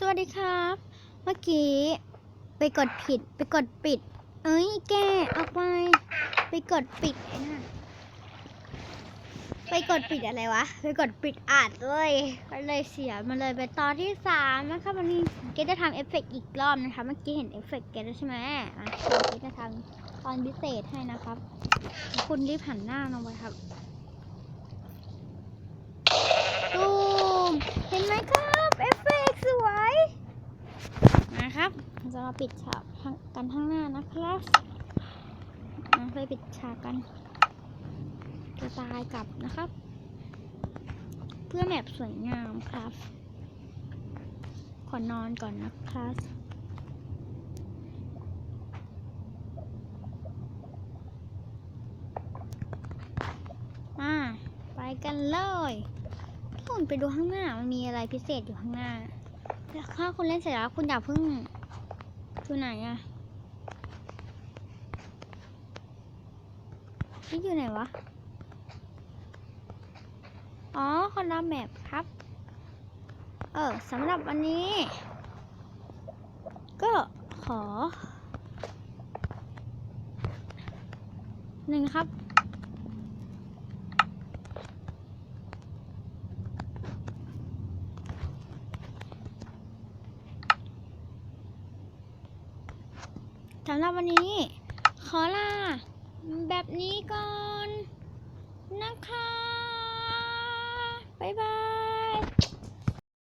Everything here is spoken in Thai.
สวัสดีครับ เมื่อกี้ไปกดผิดไปกดปิด เอ้ยแกออกไป ไปกดปิดไอ้นั่นไปกดปิดอะไรวะ ไปกดปิดอัดเลยก็เลยเสียมาเลยไปตอนที่สามนะคะวันนี้เกจะทำเอฟเฟกต์อีกรอบนะคะ เมื่อกี้เห็นเอฟเฟกต์เกแล้วใช่ไหมอะเกจะทำตอนพิเศษให้นะครับ คุณรีบหันหน้าลงไปครับ ตูมเห็นไหมครับเอฟเฟกต์สวย นะครับเราจะมาปิดฉากกันข้างหน้านะครับมาไปปิดฉากกันกระตายกลับนะครับ เพื่อแมปสวยงามครับ ขอนอนก่อนนะครับมาไปกันเลยคุณไปดูข้างหน้ามันมีอะไรพิเศษอยู่ข้างหน้าแต่ถ้าคุณเล่นเสร็จแล้วคุณอย่าเพิ่ง ดูไหนอะนี่อยู่ไหนวะ อ๋อคนละแมปครับ เออสำหรับวันนี้ ก็ขอหนึ่งครับ สำหรับวันนี้ ขอลาแบบนี้ก่อน